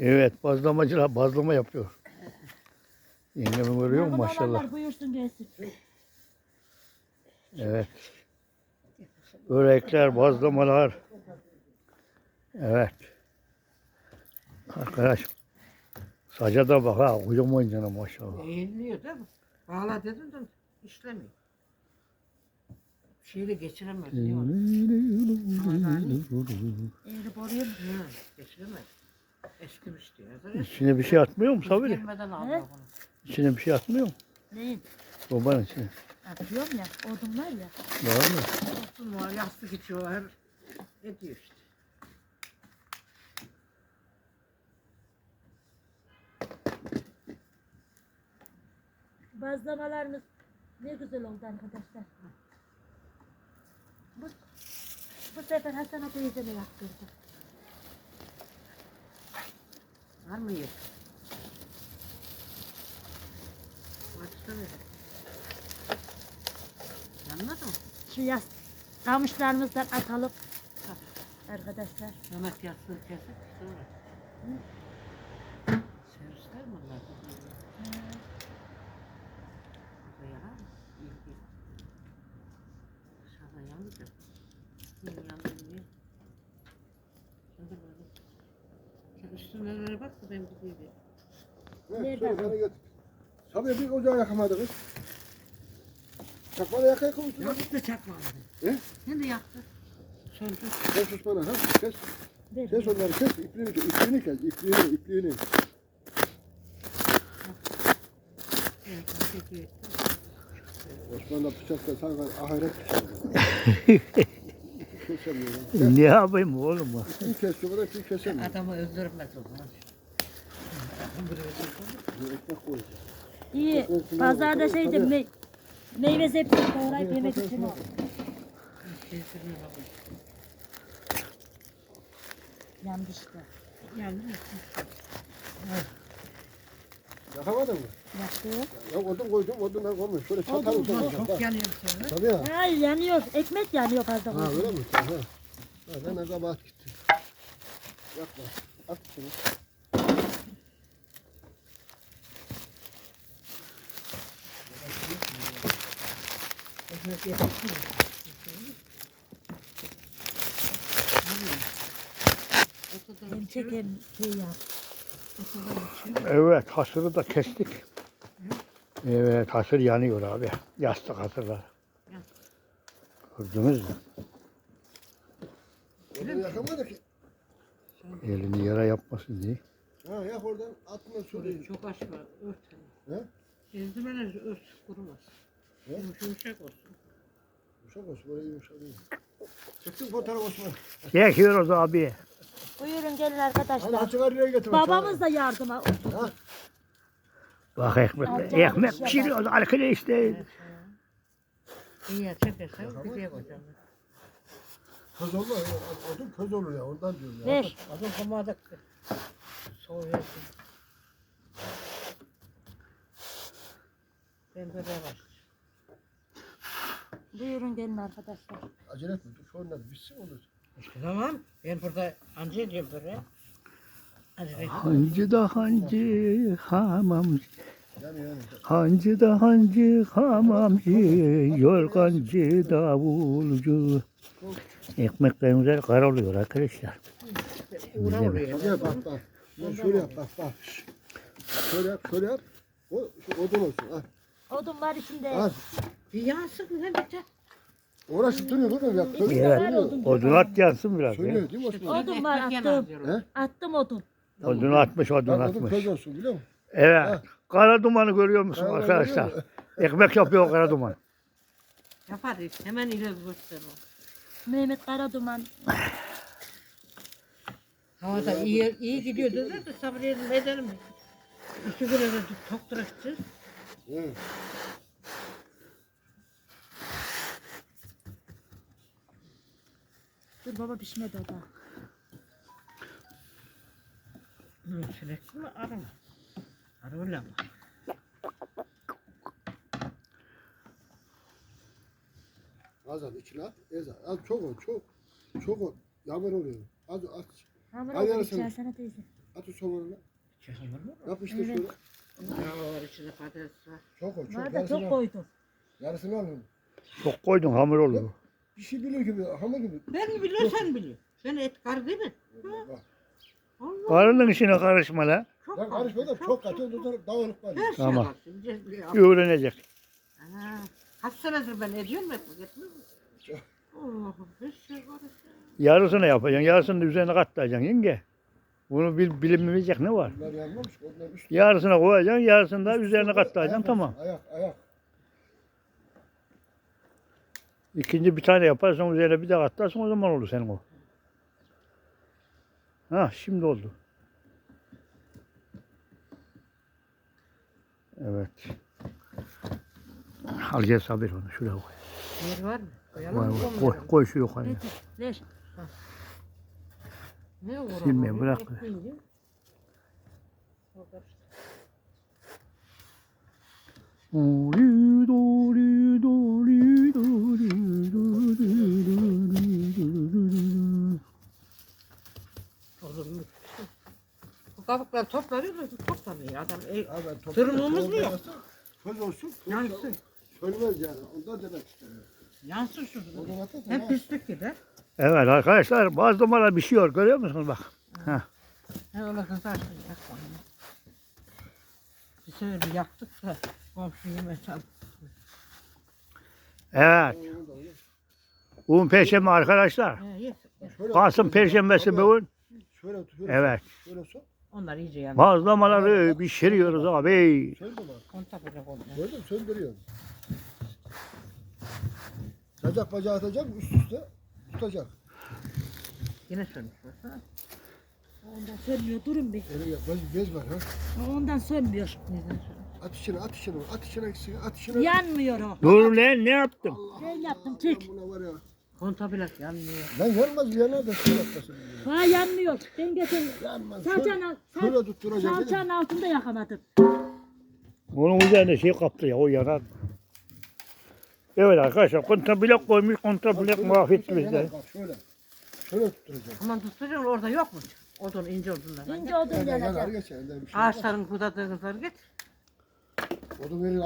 Evet bazlamacılar bazlama yapıyor. Yengemi görüyor musun maşallah. Buyursun gelsin. Evet. Börekler, bazlamalar. Evet. Arkadaş. Saca da bak ha. Kocaman canım maşallah. Eğiliyor değil mi? Bağla dedim de işlemiyor. Şeyle geçiremez. değil mi? Eğri boruyor. Hı, geçiremez. Eskimiş diyor. İçine bir şey atmıyor mu Sabri? Gelmeden aldı He? bunu. İçine bir şey atmıyor mu? Neyin? Babanın içine. Atıyorum ya. Odun var ya. Var mı? Olsun var yastık içiyor her ediyor işte. Bazlamalarımız ne güzel oldu arkadaşlar. Bu, bu sefer Hasan teyzeme yaptırdım. Var mı yer? Açsana. Yanmadı mı? Şu yaz kamışlarımızdan atalım. Arkadaşlar. Mehmet yastığı kesip sonra. Servisler mi onlar? Burada yanar mı? İyi. Dışarıda yanmayacak. Benim yandım niye? Şurada böyle. Sen üstüne öyle bak da ben gideyim. Nereden? Şöyle. Tabii bir ocağı yakamadı kız. Çakmağı yakaya koymuşsun. Yakıp da çakmadı. He? Ne de yaktı? Söndü. Kes sus bana ha. Kes. Ver. Kes onları kes. İpliğini kes. İpliğini kes. İpliğini. İpliğini. Evet, çekiyor. Osman'la bıçakla sana ahiret bıçağı. Kesemiyorum. Ne yapayım oğlum? İpliğini kes. Sonra ki kesemiyorum. Adamı öldürmez o zaman. Buraya Bir ekmek koyacağım. İyi. Pazarda şeyde me meyve zepsi doğrayıp yemek için al. Kestirme baba. Yandı işte. Yakamadın mı? Yaktı. Ya odun koydum. Odundan koymuş. Şöyle çatal Odun, uzamış. çok yanıyor sonra. Tabii ya. Hayır yanıyor. Ekmek yanıyor fazla. Ha öyle mi? Ha. Ha, ben de kabahat gitti. Yapma. At şunu. Şey yap. Evet hasırı da kestik. Evet hasır yanıyor abi. Yastık hasırlar. Gördünüz mü? Yakamadı ki. Elini yara yapmasın diye. Ha yak oradan atma şurayı. Çok aç var. Ört. He? Ezdimeler ört. Kurumaz. He? Yumuşak yumuşak olsun. Yumuşak olsun. Böyle yumuşak değil. Çıktın fotoğraf Osman. Çekiyoruz abi. Buyurun gelin Hadi arkadaşlar. araya getir. Babamız da yardıma. Ha? Bak ekmek, ekmek pişiriyoruz arkadaşlar işte. İyi ya çekersen güzel koyacağım. Köz olur. Odun köz olur ya. Ondan diyorum ya. Ver. Adam kamadak. Soğuyor. Ben böyle başlayayım. Buyurun gelin arkadaşlar. Acele etme. Dur şu onlar bitsin olur. Tamam. Ben burada anca ediyorum böyle. Hancı da hancı hamam. Yani yani. Hancı da hancı hamamcı. Yorgancı davulcu. Ekmeklerimiz kara oluyor arkadaşlar. Uğra oraya. Bak bak. Ya şöyle yap bak bak. Şöyle yap şöyle yap. O şu odun olsun. Al. Odun var içinde. Al. Bir yansın ne bitti? Uğraşıp duruyor. Bak. Köz Evet. duruyor. Odun at yansın biraz ya. Söylüyor değil mi Osman? Odun var attım. He? Attım odun. Odun atmış, odun Bak odun atmış. köz olsun biliyor musun? Evet. Kara dumanı görüyor musun Kara arkadaşlar? Ekmek yapıyor kara duman. Yapar işte. Hemen ileri göster o. Mehmet Karaduman. Havada iyi, iyi gidiyor dediler de sabredelim edelim. İki güne de tok bıraktı. He. Dur baba pişmedi o da. Sürekli mi arama? Ara öyle ama. Az az at. Ez az. Az çok ol çok. Çok ol. Yağmur oluyor. Az. Hamur Hadi oldu yarısını. içerisine teyze. At o mı? Yap işte Evet. şöyle. Ya var içinde patates var. Çok o çok. Var da çok koydum. Yarısını alın. Çok koydun hamur olur. Bir şey bilir gibi, hamur gibi. Ben biliyorum sen biliyorsun. Ben et kar değil mi? Bak. Allah. Karının işine karışma lan. Çok var. karışma da çok katı tutar dağınık var. Her şey Tamam. var. Şimdi- Öğrenecek. Aha, Kaç senedir ben ediyorum hep bu gitmiyor mu? Allah'ım her şey var. Yarısını yapacaksın. Yarısını da üzerine katlayacaksın yenge. Bunu bil, bilinmeyecek ne var? Bunlar yanmamış. Onlar üst. Yarısına koyacaksın. Yarısını da üzerine Ayak katlayacaksın. Tamam. Ayak ayak. İkinci bir tane yaparsan üzerine bir de katlarsın o zaman olur senin o. Ha şimdi oldu. Evet. Al gel sabır onu şuraya koy. Yer var mı? Koyalım mı? vay, Koy, koy şu yukarıya. Ver. Ne olur Silme, bırak. Dori, dori, dori, dori, dori, dori, dori. Olur mu? Bu kabukları toplanıyor da toplamıyor adam. E, toplarım. Tırmığımız mı yok? Söz olsun. Yansın. Söylemez yani. Ondan demek istedim. Yansın atarsan Hep ha. pislik gider. Evet arkadaşlar bazı numaralar pişiyor görüyor musunuz bak. Ne öyle kızarsın. Bir sefer yaktık da komşu yemesen. Evet. Bugün perşembe arkadaşlar. Kasım perşembesi bugün. Şöyle Evet. Şöyle sok. Onlar iyice yanıyor. Bazlamaları pişiriyoruz abi. Gördün mü? Söndürüyorum. Sacak bacağı atacak üst üste tutacak. Yine sönmüş. Ondan sönmüyor. Durun bir. Bez, bez var ha. Ondan sönmüyor. Neden sönmüş? At içine at içine. At içine ikisini at içine. Yanmıyor o. Dur lan ne yaptın? Ben yaptım çek. Buna var ya. Yanmıyor. Lan yanmaz yanar da şöyle atlasın. Ha yanmıyor. Ben getir. Yanmaz. Salçanın, Şöyle, al- sal, şöyle tutturacak. salçanın altında yakamadım. Onun üzerine şey kaptı ya o yanar. Evet arkadaşlar kontrablok koymuş kontrablok muafiyet bizde. Bak şöyle. Şöyle tutturacak. Aman tutuyor orada yok mu? Odun ince odunlar. İnce odun Yanar, yanar yanacak. geçer. Elde bir şey yok. Ağaçların budadığınızları git. Odun verir